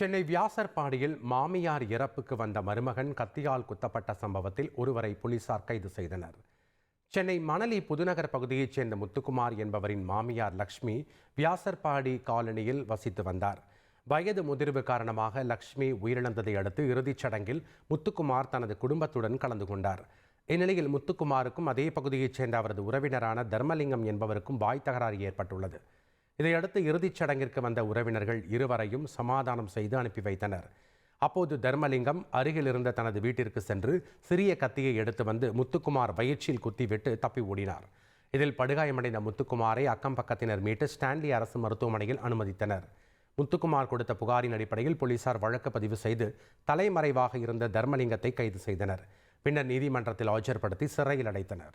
சென்னை வியாசர்பாடியில் மாமியார் இறப்புக்கு வந்த மருமகன் கத்தியால் குத்தப்பட்ட சம்பவத்தில் ஒருவரை போலீசார் கைது செய்தனர். சென்னை மணலி புதுநகர் பகுதியைச் சேர்ந்த முத்துக்குமார் என்பவரின் மாமியார் லக்ஷ்மி வியாசர்பாடி காலனியில் வசித்து வந்தார். வயது முதிர்வு காரணமாக லக்ஷ்மி உயிரிழந்ததை அடுத்து இறுதிச் சடங்கில் முத்துக்குமார் தனது குடும்பத்துடன் கலந்து கொண்டார். இந்நிலையில் முத்துக்குமாருக்கும் அதே பகுதியைச் சேர்ந்த அவரது உறவினரான தர்மலிங்கம் என்பவருக்கும் வாய் தகராறு ஏற்பட்டுள்ளது. இதையடுத்து இறுதிச் சடங்கிற்கு வந்த உறவினர்கள் இருவரையும் சமாதானம் செய்து அனுப்பி வைத்தனர். அப்போது தர்மலிங்கம் அருகில் இருந்த தனது வீட்டிற்கு சென்று சிறிய கத்தியை எடுத்து வந்து முத்துக்குமார் வயிற்றில் குத்திவிட்டு தப்பி ஓடினார். இதில் படுகாயமடைந்த முத்துக்குமாரை அக்கம் பக்கத்தினர் மீட்டு ஸ்டான்லி அரசு மருத்துவமனையில் அனுமதித்தனர். முத்துக்குமார் கொடுத்த புகாரின் அடிப்படையில் போலீசார் வழக்கு பதிவு செய்து தலைமறைவாக இருந்த தர்மலிங்கத்தை கைது செய்தனர். பின்னர் நீதிமன்றத்தில் ஆஜர்படுத்தி சிறையில் அடைத்தனர்.